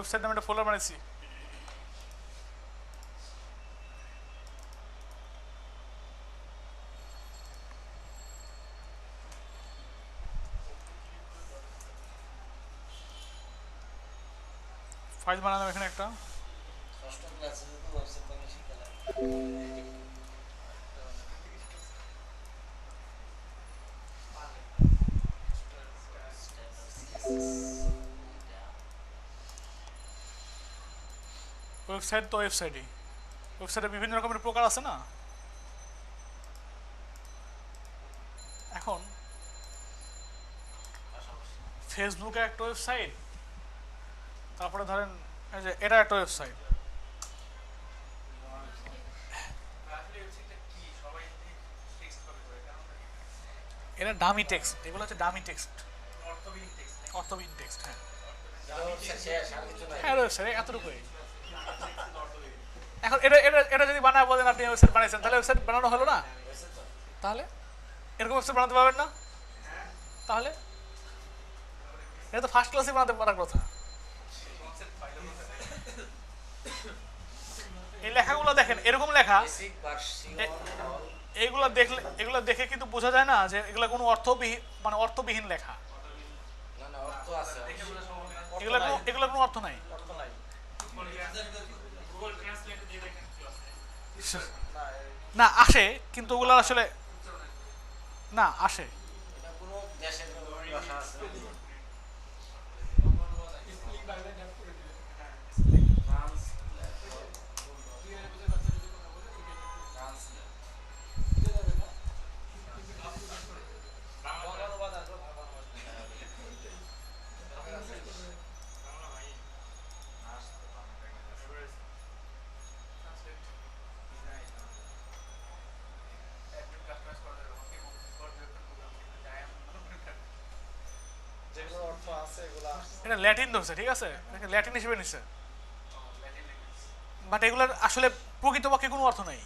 Website নামে একটা folder বানিয়েছি ফাইল বানালাম এখানে একটা। ষষ্ঠ ক্লাসে ওয়েবসাইট তো ওয়েবসাইটই। ওয়েবসাইটে বিভিন্ন রকমের প্রকার আছে না? এখন ফেসবুকে একটা ওয়েবসাইট তারপরে ধরেন এই যে এটা একটা ওয়েবসাইট। এটা ডামি টেক্সট এগুলো হচ্ছে ডামি টেক্সট অর্থবিহীন টেক্সট হ্যাঁ। নাই। হ্যাঁ ওয়েবসাইট এতটুকুই। এখন এটা এটা এটা যদি বানায় বলেন আপনি ওয়েবসাইট বানাইছেন তাহলে ওয়েবসাইট বানানো হলো না? তাহলে? এরকম ওয়েবসাইট বানাতে পারবেন না? তাহলে? এটা তো ফার্স্ট ক্লাসে বানাতে পারার কথা। এই লেখাগুলো দেখেন এরকম লেখা এইগুলো দেখলে এগুলো দেখে কিন্তু বোঝা যায় না যে এগুলো কোনো অর্থবিহীন মানে অর্থবিহীন লেখা। এগুলো কোনো এগুলো কোনো অর্থ নাই অর্থ নাই না আসে কিন্তু ওগুলো আসলে না আসে এটা কোনো দেশের ভাষা আছে ফ্রান্স যেগুলো অর্থ আছে এগুলো আসছে এটা ল্যাটিন ধরছে ঠিক আছে? ল্যাটিন হিসেবে নিচ্ছে বাট এগুলোর আসলে প্রকৃতপক্ষে কোনো অর্থ নেই।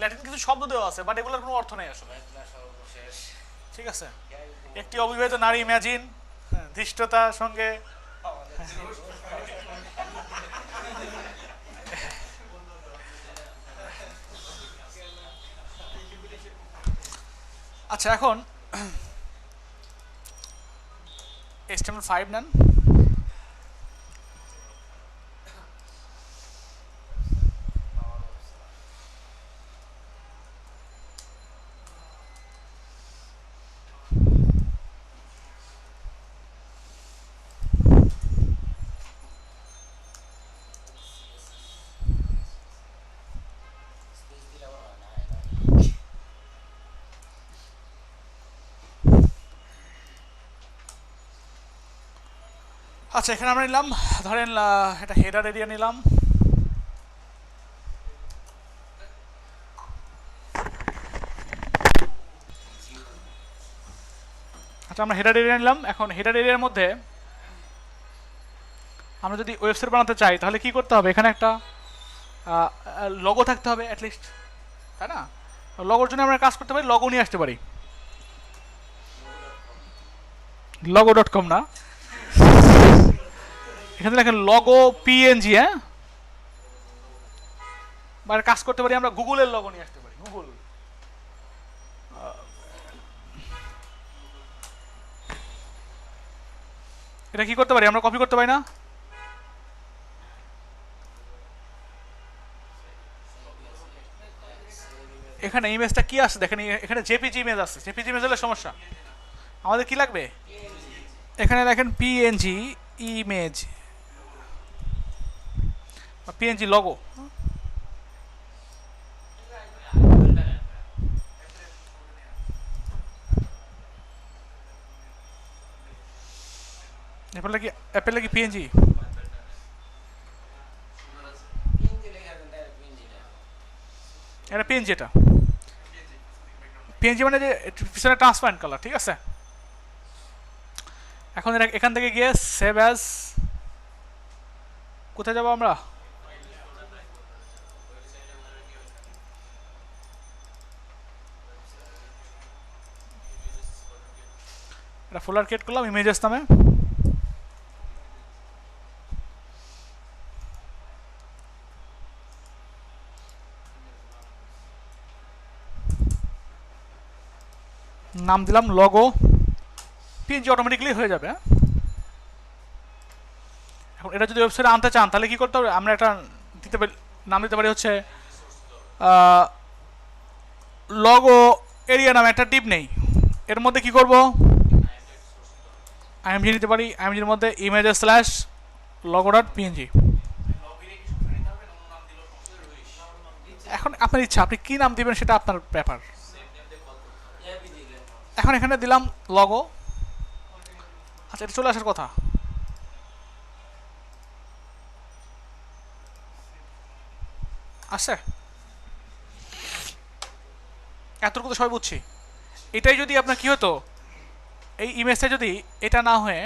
ল্যাটিন কিছু শব্দ দেওয়া আছে বাট এগুলোর কোনো অর্থ নেই আসলে। ঠিক আছে? একটি অবিবাহিত নারী ইম্যাজিন ধৃষ্টতা সঙ্গে। আচ্ছা এখন HTML ফাইভ নেন। আচ্ছা এখানে আমরা নিলাম, ধরেন এটা হেডার এরিয়া নিলাম। আচ্ছা আমরা হেডার এরিয়া নিলাম। এখন হেডার এরিয়ার মধ্যে আমরা যদি ওয়েবসাইট বানাতে চাই, তাহলে কি করতে হবে? এখানে একটা লগো থাকতে হবে অ্যাটলিস্ট তাই না? লগোর জন্য আমরা কাজ করতে পারি লগো নিয়ে আসতে পারি। লগো ডট কম না? এখানে দেখেন লগো পিএনজি হ্যাঁ? বা কাজ করতে পারি, আমরা গুগলের লগো নিয়ে আসতে পারি গুগল এটা কি করতে পারি? আমরা কপি করতে পারি না? এখানে ইমেজটা কি আসছে দেখেন এখানে জেপিজি ইমেজ আছে। জেপিজি ইমেজ হলে সমস্যা। আমাদের কি লাগবে? এখানে দেখেন পিএনজি ইমেজ কি অ্যাপেল কি পিএনজি পিএনজি লেখা কিন্তু পিএনজিটা এটা পিএনজি এটা পিএনজি মানে যে পিছনে ট্রান্সপারেন্ট কালার ঠিক আছে? এখন এখান থেকে গিয়ে সেভ অ্যাজ কোথায় যাব আমরা? একটা ফোল্ডার ক্রিয়েট করলাম ইমেজেস নামে। নাম দিলাম লগো পিএনজি অটোমেটিকলি হয়ে যাবে হ্যাঁ? এখন এটা যদি ওয়েবসাইটে আনতে চান, তাহলে কী করতে হবে? আমরা একটা দিতে পারি, নাম দিতে পারি হচ্ছে লগো এরিয়া নামে একটা টিপ নেই। এর মধ্যে কি করব? আইএমজি নিতে পারি আইএমজির মধ্যে images slash logo dot PNG এখন আপনার ইচ্ছা, আপনি কি নাম দিবেন সেটা আপনার ব্যাপার। এখন এখানে দিলাম লগো আচ্ছা এটা চলে আসার কথা। আসছে এতটুকু তো সবাই বুঝছি। এটাই যদি আপনার কি হতো এই ইমেজটা যদি এটা না হয়ে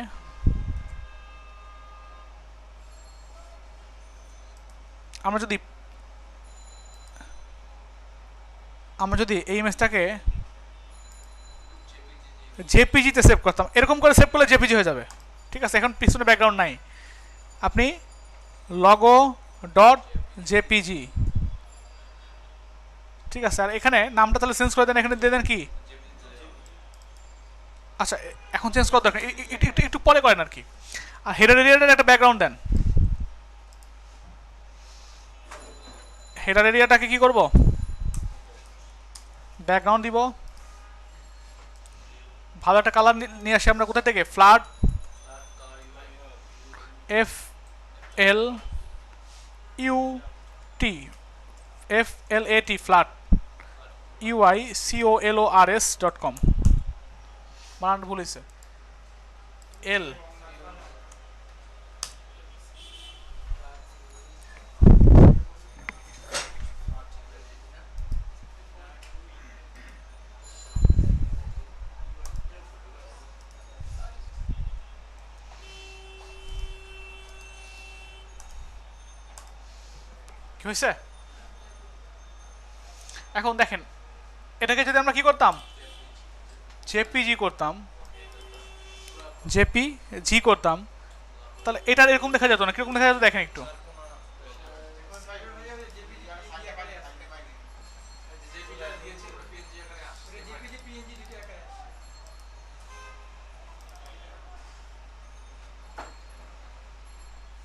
আমরা যদি আমরা যদি এই ইমেজটাকে জেপিজিতে সেভ করতাম। এরকম করে সেভ করলে জেপিজি হয়ে যাবে। ঠিক আছে, এখন পিছনে ব্যাকগ্রাউন্ড নাই। আপনি লগো ডট জেপিজি ঠিক আছে, আর এখানে নামটা তাহলে চেঞ্জ করে দেন। এখানে দিয়ে দেন কি? আচ্ছা এখন চেঞ্জ করা দরকার একটু, একটু- পরে করেন আর কি। আর হেডার এরিয়াটার একটা ব্যাকগ্রাউন্ড দেন। হেডার এরিয়াটাকে কি করব? ব্যাকগ্রাউন্ড দিব। ভালো একটা কালার নিয়ে আসি আমরা কোথা থেকে? Flat F L U T F L A T flat UI C O L O R S dot com বানান ভুল হয়েছে এল। কি হয়েছে এখন দেখেন এটাকে যদি আমরা কি করতাম? জেপিজি করতাম জেপি জি করতাম, তাহলে এটা এরকম দেখা যেত না, কীরকম দেখা যেত দেখেন একটু।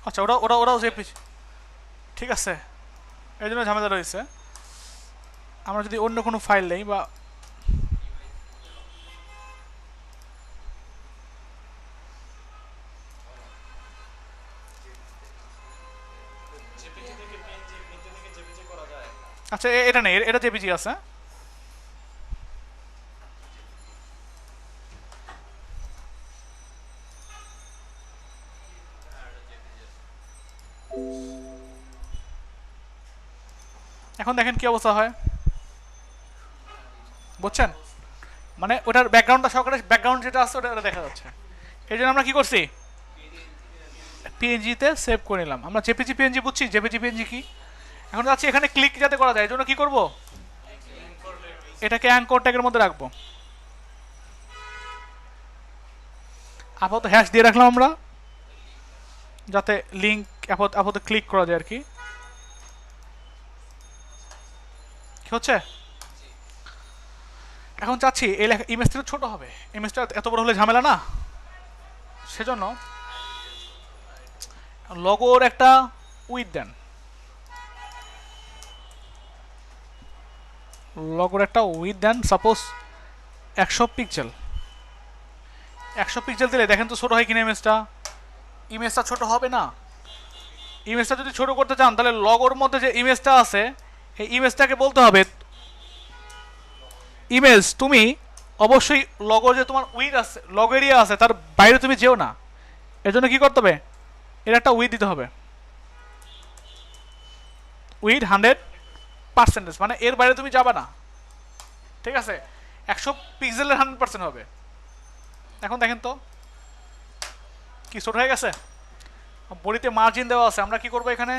আচ্ছা ওরা ওরা, ওরাও জেপি ঠিক আছে, এই জন্য ঝামেলা রয়েছে। আমরা যদি অন্য কোনো ফাইল নেই বা আচ্ছা এটা নেই এটা জেপিজি আছে। এখন দেখেন কি অবস্থা হয়। বুঝছেন? মানে ওটার ব্যাকগ্রাউন্ডটা সহকারে ব্যাকগ্রাউন্ড যেটা আছে, ওটা দেখা যাচ্ছে। এই জন্য আমরা কি করছি? পিএনজিতে সেভ করে নিলাম। আমরা জেপিজি পিএনজি বুঝছি। জেপিজি পিএনজি কি? এখন যাচ্ছি এখানে ক্লিক যাতে করা যায়, এই জন্য কি করব? এটাকে অ্যাঙ্কর ট্যাগের মধ্যে রাখব। আপাতত হ্যাশ দিয়ে রাখলাম আমরা, যাতে লিঙ্ক আপাতত আপাতত ক্লিক করা যায় আর কি। কি হচ্ছে? এখন চাচ্ছি, এই লেখা ইমেজটা ছোট হবে। ইমেজটা এত বড় হলে ঝামেলা না? সেজন্য লগোর একটা উইথ দেন। লগোর একটা উইথ দেন সাপোজ একশো পিক্সেল একশো পিক্সেল দিলে দেখেন তো ছোটো হয় কিনা ইমেজটা ইমেজটা ছোট হবে না। ইমেজটা যদি ছোট করতে চান, তাহলে লগোর মধ্যে যে ইমেজটা আছে এই ইমেজটাকে বলতে হবে ইমেজ তুমি অবশ্যই লগোর যে তোমার উইথ আছে লগ এরিয়া আছে, তার বাইরে তুমি যেও না। এর জন্য কী করতে হবে? এর একটা উইথ দিতে হবে। উইথ হান্ড্রেড পার্সেন্টেজ মানে এর বাইরে তুমি যাবে না। ঠিক আছে? একশো পিক্সেলের হান্ড্রেড পার্সেন্ট হবে। এখন দেখেন তো, কি ছোট হয়ে গেছে? বডিতে মার্জিন দেওয়া আছে, আমরা কি করব এখানে?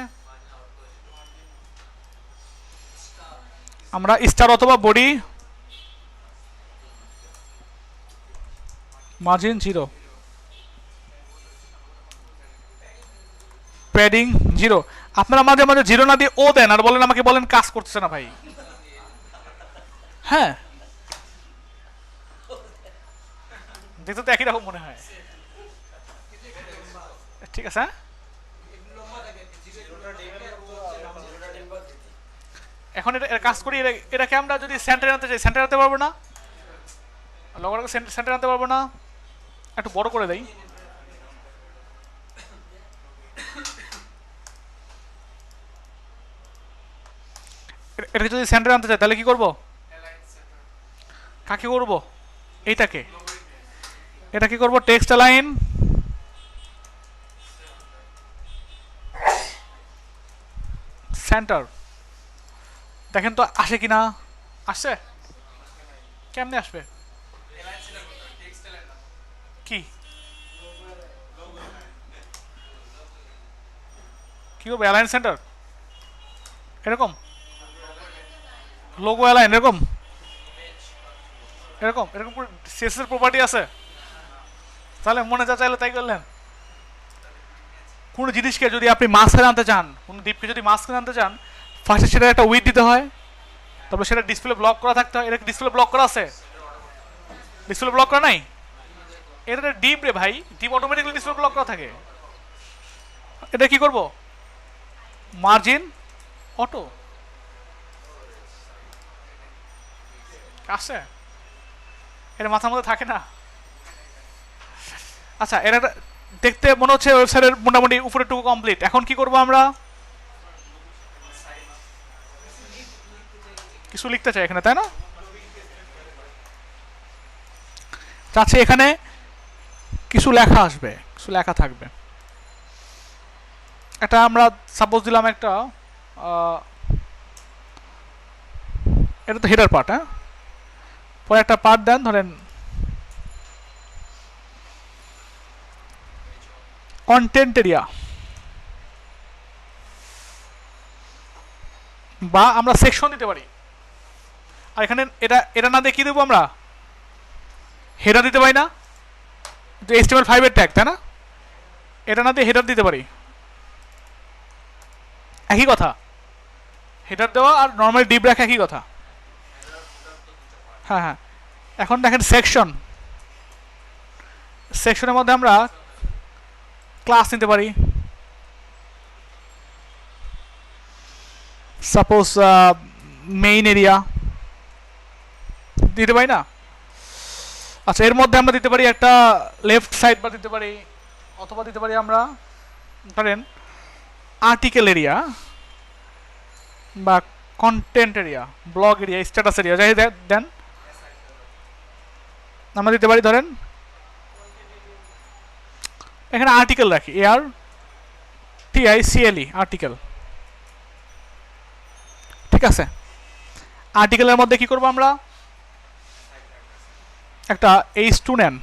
আমরা স্টার অথবা body margin zero padding zero আপনারা মাঝে মাঝে জিরো না দিয়ে ও দেন, আর বলেন আমাকে, বলেন কাজ করতেছে না ভাই। হ্যাঁ। দেখতে তো একই রকম মনে হয়। ঠিক আছে হ্যাঁ? এখন এটা কাজ করি এটাকে আমরা যদি সেন্টারে আনতে চাই সেন্টারে আনতে পারব না? লগরকে সেন্টারে আনতে পারব না? একটু বড় করে দেই। এটাকে যদি সেন্টারে আনতে চাই তাহলে কি করব? কাকে করব? এইটাকে। এটা কি করব? টেক্সট লাইন সেন্টার দেখেন তো আসে কি না আসছে? কেমনে আসবে? কি? কি করব অ্যালায়েন্স সেন্টার এরকম? লোগো অ্যালাইন এরকম? এরকম এরকম সিএসএস প্রপার্টি আছে। তাহলে মনে যা চাইলে তাই করলেন। কোনো জিনিসকে যদি আপনি মাস্কে আনতে চান, কোনো দ্বীপকে যদি মাস্কে আনতে চান ফার্স্টে সেটা একটা উইথ দিতে হয়, তারপরে সেটা ডিসপ্লে ব্লক করা থাকতে হয়। এটা ডিসপ্লে ব্লক করা আছে? ডিসপ্লে ব্লক করা নাই? এটা ডিপ রে ভাই ডিপ অটোমেটিক্যালি ডিসপ্লে ব্লক করা থাকে। এটা কি করব? মার্জিন অটো আসছে এটা মাথার মধ্যে থাকে না? আচ্ছা এটা দেখতে মনে হচ্ছে ওয়েবসাইটের মোটামুটি উপরেরটুকু কমপ্লিট এখন কি করব আমরা? কিছু লিখতে চাই এখানে, তাই না? চাচ্ছে এখানে কিছু লেখা আসবে, কিছু লেখা থাকবে। একটা আমরা সাপোজ দিলাম একটা এটা তো হেডার পার্ট হ্যাঁ? পরে একটা পার্ট দেন, ধরেন। কন্টেন্ট এরিয়া বা আমরা সেকশন দিতে পারি। আর এখানে এটা এটা না দেখিয়ে দেবো আমরা। হেডার দিতে পারি না। এস্টিমেল ফাইভের ট্যাগ তাই না? এটা না দিয়ে হেডার দিতে পারি। একই কথা। হেডার দেওয়া আর নর্মাল ডিপ রাখা একই কথা। হ্যাঁ হ্যাঁ। এখন দেখেন সেকশন সেকশনের মধ্যে আমরা ক্লাস নিতে পারি। সাপোজ মেইন এরিয়া দিতে পারি না? আচ্ছা এর মধ্যে আমরা দিতে পারি একটা লেফট সাইড বা দিতে পারি, অথবা দিতে পারি আমরা, ধরেন আর্টিকেল এরিয়া বা content area blog area status area যাই দেন আমরা দিতে পারি, ধরেন। এখানে আর্টিকেল রাখি এআর টিআই সিএলই আর্টিকেল ঠিক আছে? আর্টিকেলের মধ্যে কি করব আমরা? একটা এইচ টু নেন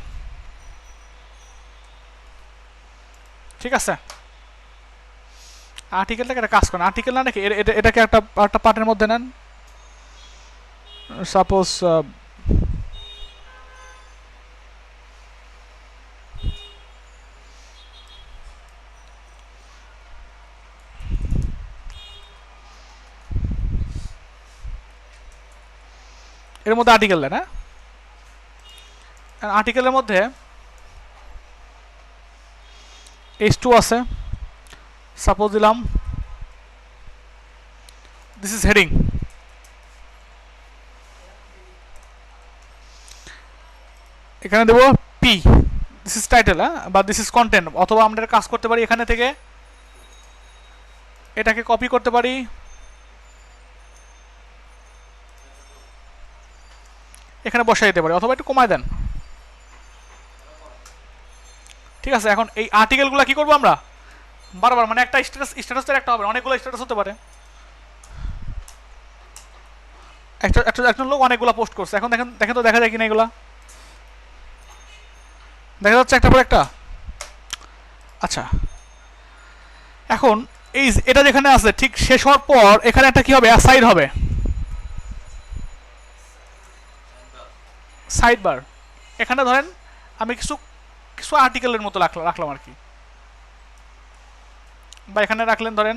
ঠিক আছে? আর্টিকেলটাকে একটা কাজ করেন। আর্টিকেল না নাকি এ- এটা- এটাকে একটা একটা পার্টের মধ্যে নেন। সাপোজ এর মধ্যে আর্টিকেল দেন হ্যাঁ? আর্টিকেলের মধ্যে এইচ টু আছে। সাপোজ দিলাম দিস ইজ হেডিং এখানে দেবো পি দিস ইজ টাইটেল হ্যাঁ? বা দিস ইজ কন্টেন্ট অথবা আমরা কাজ করতে পারি এখানে থেকে, এটাকে কপি করতে পারি। এখানে বসাই দিতে পারি, অথবা একটু কমায় দেন। ঠিক আছে, এখন এই আর্টিকেলগুলো কি করব আমরা? বারবার মানে একটা স্ট্যাটাস স্ট্যাটাস একটা হবে অনেকগুলো স্ট্যাটাস হতে পারে। একটা একটা একজন লোক অনেকগুলো পোস্ট করছে। এখন দেখেন দেখেন তো দেখা যায় কিনা এগুলা? দেখা যাচ্ছে একটা পর একটা? আচ্ছা। এখন এই এটা যেখানে আছে, ঠিক শেষ হওয়ার পর এখানে একটা কি হবে? সাইড হবে। সাইড বার এখানে ধরেন, আমি কিছু কিছু আর্টিকেলের মতো রাখলাম রাখলাম আর কি। বা এখানে রাখলেন ধরেন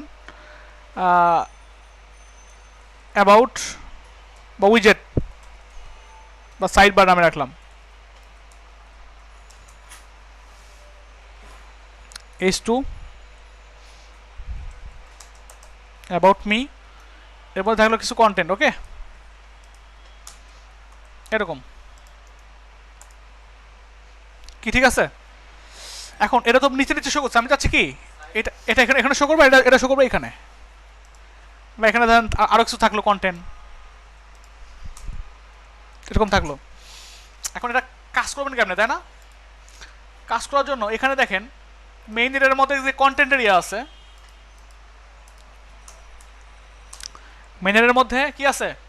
অ্যাবাউট বা উইজেট বা সাইড বার নামে রাখলাম। এইচ টু অ্যাবাউট মি এরপর থাকল কিছু কন্টেন্ট ওকে এরকম। কি, ঠিক আছে? এখন, এটা তো নিচে নিচে শো করছে, আমি চাচ্ছি কি? এটা এটা এখানে এখানে শো করব, এটা এটা শো করব এখানে? বা এখানে ধরেন, আ- আরও কিছু থাকল কন্টেন্ট এরকম থাকল। এখন এটা কাজ করবেন কেমনে, তাই না? কাজ করার জন্য, এখানে দেখেন মেইন এরিয়ার মধ্যে যে কন্টেন্ট এরিয়া আছে। মেইন এরিয়ার মধ্যে কি আছে?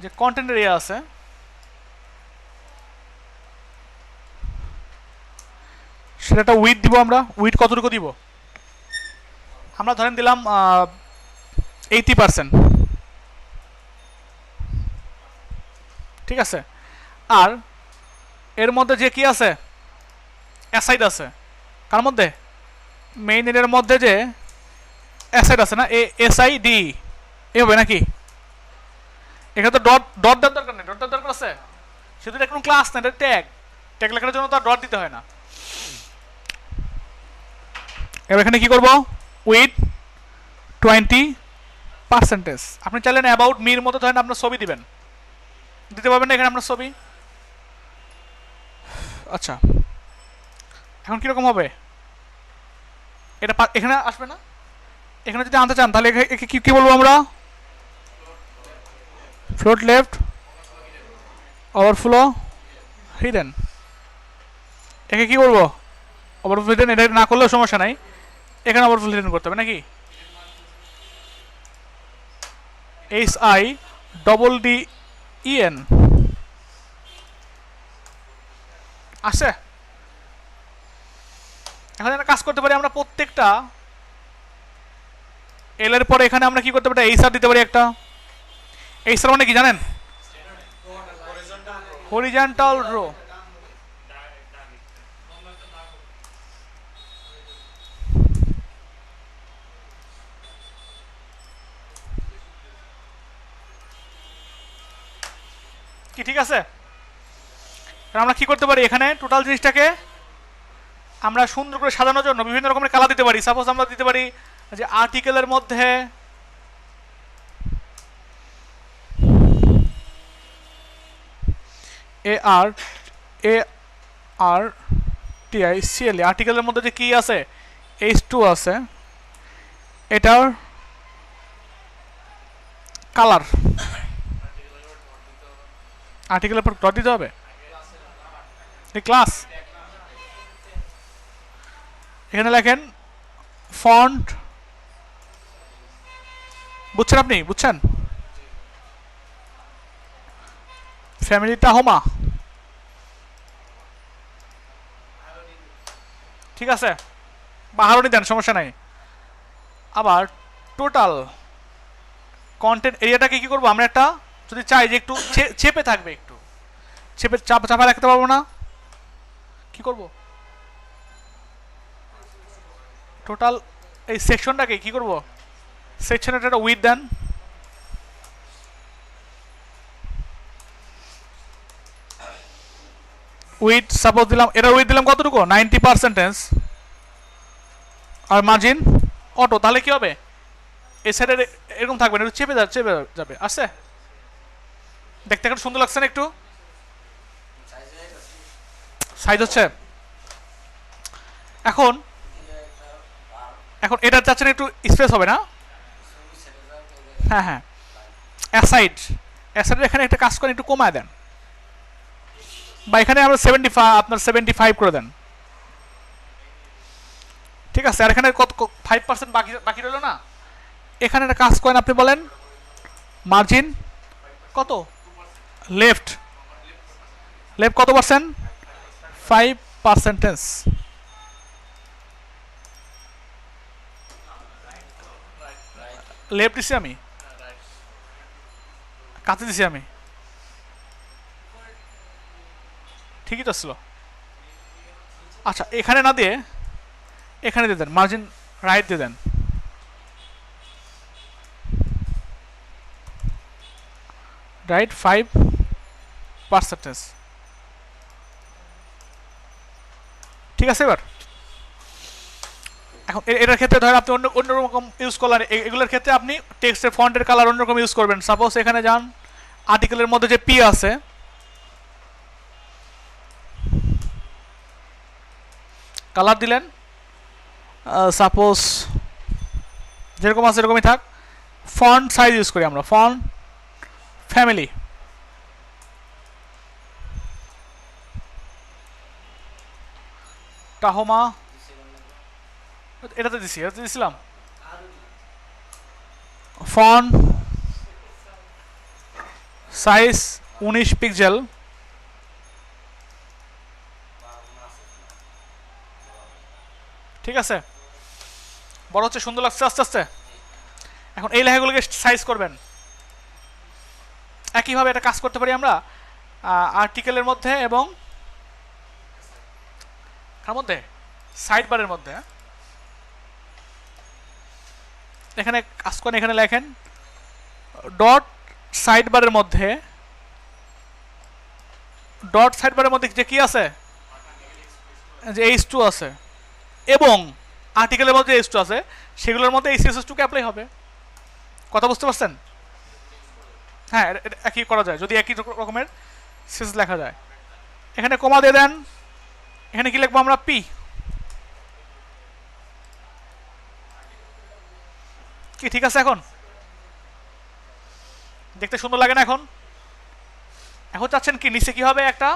যে কন্টেন্ট এরিয়া আছে সেটা একটা উইথ দিব আমরা। উইথ কতটুকু দিব? আমরা ধরেন দিলাম এইটি পার্সেন্ট ঠিক আছে? আর এর মধ্যে যে কি আছে? অ্যাসাইড আছে। কার মধ্যে? মেইন এর মধ্যে যে অ্যাসাইড আছে না? A S I D E হবে নাকি? এখানে তো ডট ডট দেওয়ার দরকার নেই ডট দেওয়ার দরকার আছে? শুধু এটা কোনো ক্লাস না, এটা ট্যাগ ট্যাগ লেখার জন্য তো আর ডট দিতে হয় না। এবার এখানে কি করব? উইথ টোয়েন্টি পার্সেন্টেজ আপনি চাইলেন অ্যাবাউট মির মতো ধরেন আপনার ছবি দিবেন। দিতে পারবেন না এখানে আপনার ছবি? আচ্ছা। এখন কীরকম হবে? এটা এখানে আসবে না? এখানে যদি আনতে চান, তাহলে একে- কি বলব আমরা? ফ্লোট লেফট ওভারফ্লো হিডেন একে কি করব ওভারফ্লো হিডেন এটা না করলেও সমস্যা নাই। এখানে ওভারফ্লো হিডেন করতে হবে, নাকি? H I double D E N আসে এখন একটা কাজ করতে পারি, আমরা প্রত্যেকটা এল এর পরে এখানে আমরা কি করতে পারি? এইচ আর দিতে পারি একটা। আর মানে কি জানেন? হরিজন্টাল রো কি ঠিক আছে? আমরা কি করতে পারি এখানে? টোটাল জিনিসটাকে আমরা সুন্দর করে সাজানোর জন্য বিভিন্ন রকমের কালার দিতে পারি। সাপোজ আমরা দিতে পারি যে আর্টিকেলের মধ্যে এ আর এ আর টি আই সি এল আর্টিকেলের মধ্যে যে কি আছে? এইচ টু আছে। এটার কালার আর্টিকেলের পর ডট দিতে হবে? ক্লাস এখানে লেখেন ফন্ট বুঝছেন আপনি? বুঝছেন? ফ্যামিলিটা হোমা। ঠিক আছে? বাহারণই দেন, সমস্যা নাই। আবার টোটাল কন্টেন্ট এরিয়াটাকে কি করব আমরা একটা? যদি চাই যে একটু চেপে থাকবে একটু। চেপে চাপ, চাপা রাখতে পারব না। কি করব? টোটাল এই সেকশনটাকে কি করব? সেকশনের একটা উইথ দেন। উইথ সাপোজ দিলাম, এটা উইথ দিলাম কতটুকু? নাইনটি পার্সেন্টেজ আর মার্জিন অটো তাহলে কি হবে? এই সাইডে এরকম থাকবে না, একটু চেপে যাবে চেপে যাবে আসছে দেখতে এখন সুন্দর লাগছে না একটু? সাইজ হচ্ছে? এখন একটা এখন এটা চাচ্ছেন একটু স্পেস হবে না? হ্যাঁ হ্যাঁ। অ্যাসাইড অ্যাসাইড এখানে একটা কাজ করেন, একটু কমায় দেন। বা এখানে আমরা সেভেন্টি আপনার সেভেন্টি ফাইভ করে দেন। ঠিক আছে, আর এখানে কত ফাইভ পার্সেন্ট বাকি বাকি রইল না? এখানে একটা কাজ করেন, আপনি বলেন মার্জিন কত? লেফট লেফট কত পার্সেন্ট ফাইভ পার্সেন্টেজ লেফট দিছি আমি। কাতে দিছি আমি। ঠিকই তো ছিল। আচ্ছা এখানে না দিয়ে, এখানে দিয়ে দেন মার্জিন রাইট দিয়ে দেন। রাইট ফাইভ পার্সেন্টেজ ঠিক আছে এবার? এখন এটার ক্ষেত্রে ধরেন আপনি অন্য অন্যরকম ইউজ করলেন এগুলোর ক্ষেত্রে আপনি টেক্সটের ফন্টের কালার অন্যরকম ইউজ করবেন। সাপোজ এখানে যান আর্টিকেলের মধ্যে যে পি আছে কালার দিলেন। সাপোজ যেরকম আছে এরকমই থাক। ফন্ট সাইজ ইউজ করি আমরা। Font, family. টাহমা এটাতে দিছি, এটাতে দিছিলাম। ফন সাইজ উনিশ পিক্সেল। ঠিক আছে? বড় হচ্ছে, সুন্দর লাগছে, আস্তে আস্তে। এখন এই লেখাগুলোকে সাইজ করবেন। একইভাবে এটা কাজ করতে পারি আমরা আর্টিকেলের মধ্যে এবং কার মধ্যে? সাইড বারের মধ্যে হ্যাঁ? এখানে কাজ করেন, এখানে লেখেন ডট সাইড বারের মধ্যে ডট সাইড বারের মধ্যে যে কি আছে? যে এইচ টু আছে। এবং আর্টিকেলের মধ্যে এইচ টু আছে, সেগুলোর মধ্যে এই সিএসএস টুকে অ্যাপ্লাই হবে। কথা বুঝতে পারছেন? হ্যাঁ একই করা যায়, যদি একই রকমের সিএস লেখা যায়। এখানে কমা দিয়ে দেন, এখানে কি লিখব আমরা? পি কি, ঠিক আছে এখন? দেখতে সুন্দর লাগে না এখন? এখন চাচ্ছেন কি, নিচে কি হবে একটা?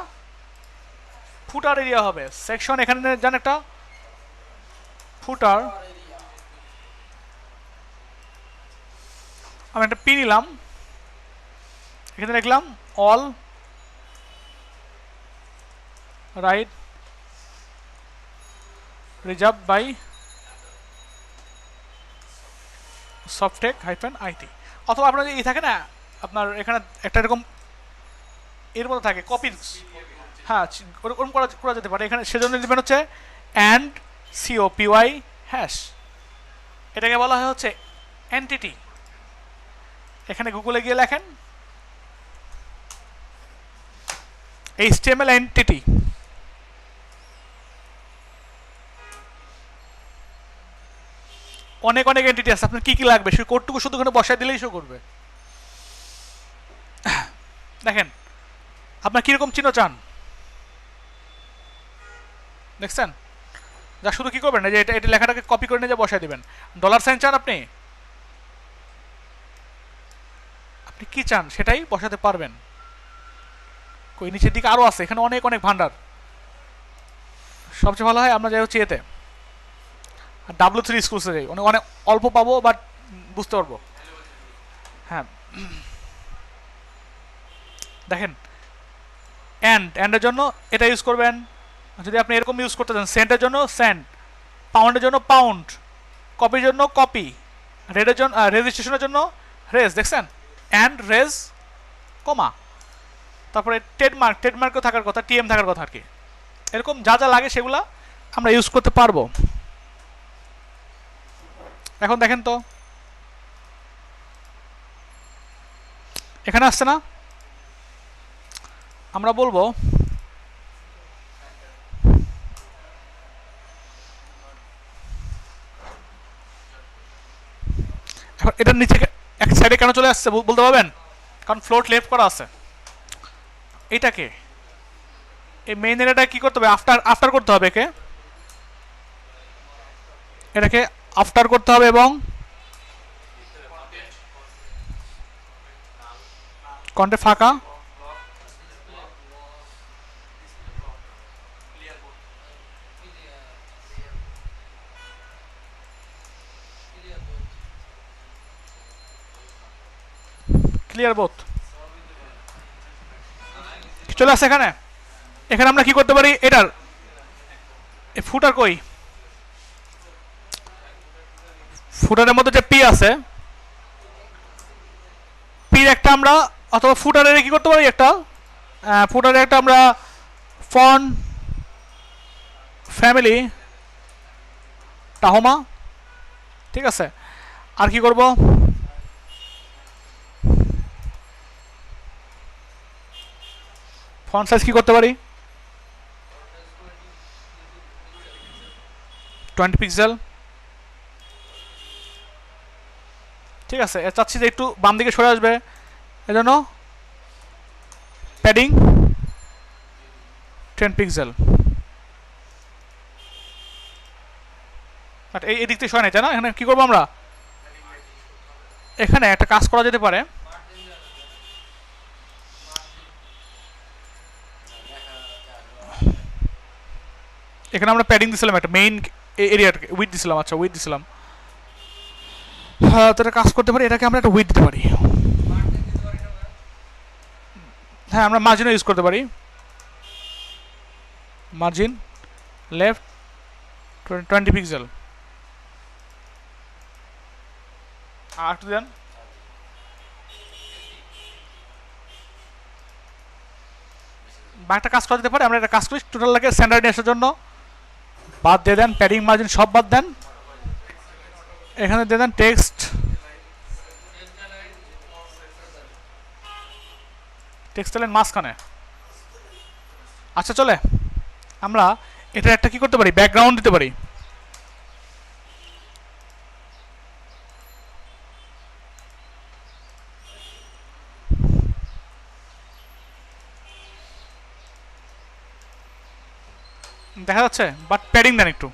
ফুটার এরিয়া হবে। সেকশন এখানে যান একটা ফুটার। আমি একটা পি নিলাম। এখানে লিখলাম all right reserve by Softech hyphen IT. অথবা আপনার এই থাকে না, আপনার এখানে একটা এরকম এর মধ্যে থাকে কপির হ্যাঁ ওরকম করা করা যেতে পারে। এখানে সেজন্য নেবেন হচ্ছে অ্যান্ড সিও পিওয়াই হ্যাশ এটাকে বলা হয় হচ্ছে এন্টিটি এখানে গুগলে গিয়ে লেখেন এইচটিএমএল এন্টিটি অনেক অনেক এন্টিটি আছে। আপনার কি কি লাগবে? সেই কোডটুকু শুধু ওখানে বসায় দিলেই শো করবে। দেখেন, আপনার কীরকম চিহ্ন চান? দেখছেন? যা শুধু কি করবেন? যে এটা এটা লেখাটাকে কপি করে নিয়ে যা বসায় দিবেন। ডলার সাইন চান আপনি? আপনি কি চান সেটাই বসাতে পারবেন। কই, নিচের দিকে আরও আছে, এখানে অনেক অনেক ভান্ডার। সবচেয়ে ভালো হয় আমরা যাই হচ্ছে এতে। ডাব্লু থ্রি স্কুলসে যাই। অনেক অনেক অল্প পাবো বাট বুঝতে পারব। হ্যাঁ। দেখেন। অ্যান্ড অ্যান্ডের জন্য এটা ইউজ করবেন। যদি আপনি এরকম ইউজ করতে চান সেন্টের জন্য সেন্ট পাউন্ডের জন্য পাউন্ড কপির জন্য কপি রেডের জন্য রেজিস্ট্রেশনের জন্য রেজ দেখছেন? অ্যান্ড রেজ কমা তারপরে ট্রেডমার্ক ট্রেডমার্কও থাকার কথা টিএম থাকার কথা আর কি। এরকম যা যা লাগে সেগুলা আমরা ইউজ করতে পারব। এখন দেখেন তো, এখানে আসছে না? আমরা বলব এটার নিচে এক সাইডে কেন চলে আসছে বলতে পারবেন? কারণ ফ্লোট লেফট করা আছে। এটাকে। এই মেইন এরিয়াটা কী করতে হবে? আফটার আফটার করতে হবে একে। এটাকে আফটার করতে হবে এবং কন্টে ফাঁকা। ক্লিয়ার বোথ চলে আসছে এখানে। এখানে আমরা কি করতে পারি? এটার। ফুটার কই? ফুটারের মধ্যে যে পি আছে পির একটা আমরা অথবা ফুটারের কি করতে পারি একটা? ফুটারে একটা আমরা ফন ফ্যামিলি টাহমা, ঠিক আছে? আর কি করব? ফন্ট সাইজ কী করতে পারি? টোয়েন্টি পিক্সেল ঠিক আছে চাচ্ছি যে একটু বাম দিকে সরে আসবে। এজন্য প্যাডিং টেন পিক্সেল বাট এই এদিক থেকে সয় নাই, তাই না? এখানে কী করব আমরা? এখানে একটা কাজ করা যেতে পারে। এখানে আমরা প্যাডিং দিছিলাম একটা মেইন এরিয়া উইথ দিছিলাম আচ্ছা উইথ দিছিলাম। হ্যাঁ তো এটা কাজ করতে পারি, এটাকে আমরা একটা উইথ দিতে পারি। হ্যাঁ আমরা মার্জিনও ইউজ করতে পারি। মার্জিন লেফট টোয়েন্টি পিক্সেল আর দেন। বা একটা কাজ করা যেতে পারে, আমরা একটা কাজ করি টোটাল লাগে স্ট্যান্ডার্ড আসার জন্য। বাদ দিয়ে দেন, প্যাডিং মার্জিন সব বাদ দেন। এখানে দিয়ে দেন টেক্সট। টেক্সট লাইন মাঝখানে। আচ্ছা চলে। আমরা এটা একটা কি করতে পারি? ব্যাকগ্রাউন্ড দিতে পারি। দেখা যাচ্ছে বাট প্যাডিং দেন একটু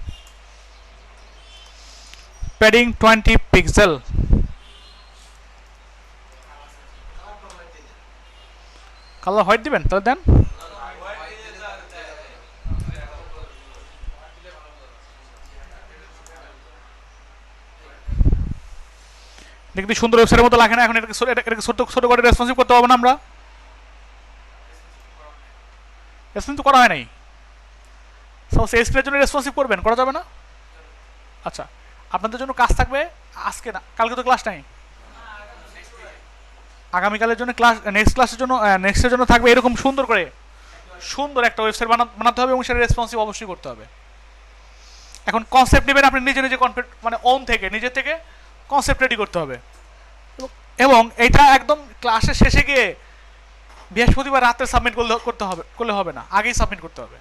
padding twenty pixel colour white দিবেন তাহলে দেন। দেখতে সুন্দর ওয়েবসাইটের মতো লাগে না, এখন এটাকে ছোট- এটাকে ছোট ছোট করে রেসপন্সিভ করতে পারব না আমরা। রেসপন্সিভ করা হয় নাই। সেই স্ক্রিনের জন্য রেসপন্সিভ করবেন, করা যাবে না? আচ্ছা আপনাদের জন্য কাজ থাকবে আজকে না, কালকে তো ক্লাস নাই? আগামীকালের জন্য ক্লাস নেক্সট ক্লাসের জন্য নেক্সটের জন্য থাকবে এরকম সুন্দর করে। সুন্দর একটা ওয়েবসাইট বানাতে হবে এবং সেটা রেসপন্সিভ অবশ্যই করতে হবে। এখন কনসেপ্ট নেবেন, আপনি নিজে নিজে কনফিড মানে ওন থেকে, নিজের থেকে কনসেপ্ট রেডি করতে হবে। এবং- এবং এটা একদম ক্লাসের শেষে গিয়ে বৃহস্পতিবার রাতে সাবমিট করলে, করতে হবে, করলে হবে না, আগেই সাবমিট করতে হবে।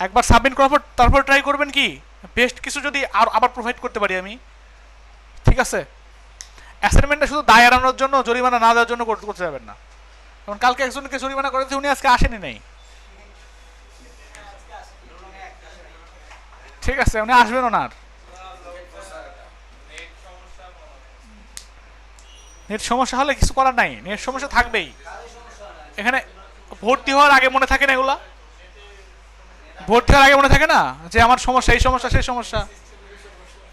একবার সাবমিট করার পর তারপর ট্রাই করবেন কি? বেস্ট কিছু যদি আর আবার প্রোভাইড করতে পারি আমি। ঠিক আছে? অ্যাসাইনমেন্টটা শুধু দায় এড়ানোর জন্য, জরিমানা না দেওয়ার জন্য করতে যাবেন না। কারণ কালকে একজনকে জরিমানা করেছে, উনি আজকে আসেনি নেই। ঠিক আছে, উনি আসবেনও না আর নেট সমস্যা হলে কিছু করার নাই। নেট সমস্যা থাকবেই। এখানে ভর্তি হওয়ার আগে মনে থাকে না এগুলা? ভর্তি হওয়ার আগে মনে থাকে না? যে আমার সমস্যা, এই সমস্যা, সেই সমস্যা।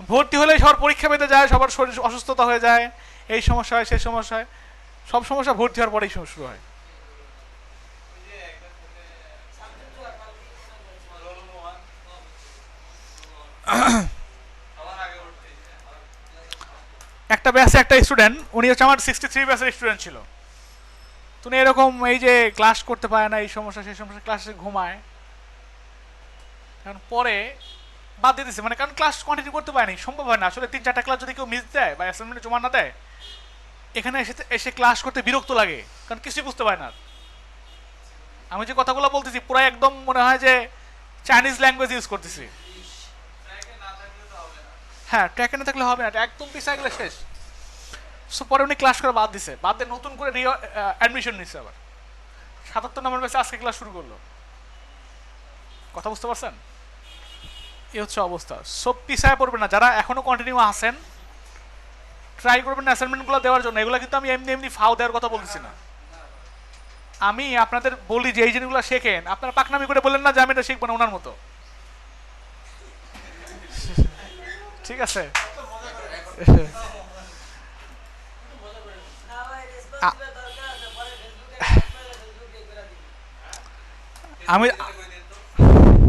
ভর্তি হলে সবার পরীক্ষা পেতে যায়, সবার শরীর অসুস্থতা হয়ে যায়, এই সমস্যা হয়, সেই সমস্যা হয়। সব সমস্যা ভর্তি হওয়ার পরেই শুরু হয়। একটা ব্যাচে একটা স্টুডেন্ট উনি হচ্ছে আমার সিক্সটি থ্রি ব্যাচের স্টুডেন্ট ছিল। তো উনি এরকম এই যে ক্লাস করতে পারে না, এই সমস্যা, সেই সমস্যা ক্লাসে ঘুমায়। কারণ পরে বাদ দিয়ে দিচ্ছে মানে কারণ ক্লাস কন্টিনিউ করতে পারেনি। সম্ভব হয় না। আসলে তিন, চারটা ক্লাস যদি কেউ মিস দেয় বা অ্যাসাইনমেন্টে জমা না দেয়, এখানে এসে এসে ক্লাস করতে বিরক্ত লাগে। কারণ কিছুই বুঝতে পারে না। আমি যে কথাগুলো বলতেছি, পুরাই একদম মনে হয় যে চাইনিজ ল্যাঙ্গুয়েজ ইউজ করতেছি। হ্যাঁ ট্র্যাকে না থাকলে হবে না। একদম পিছিয়ে গেলে শেষ। সো পরে উনি ক্লাস করে বাদ দিছে। বাদ দিয়ে নতুন করে অ্যাডমিশন নিচ্ছে আবার। সাতাত্তর নম্বর ব্যাচে আজকে ক্লাস শুরু করল। কথা বুঝতে পারছেন? এই হচ্ছে অবস্থা। সব পিছায় পড়বে না। যারা এখনও কন্টিনিউ আছেন ট্রাই করবেন অ্যাসাইনমেন্টগুলো দেওয়ার জন্য। এগুলো কিন্তু আমি এমনি এমনি ফাও দেওয়ার কথা বলতেছি না। আমি আপনাদের বলি যে এই জিনিসগুলো শেখেন। আপনারা পাকনামি করে বললেন না যে আমি এটা শিখব না ওনার মতো। ঠিক আছে? আমি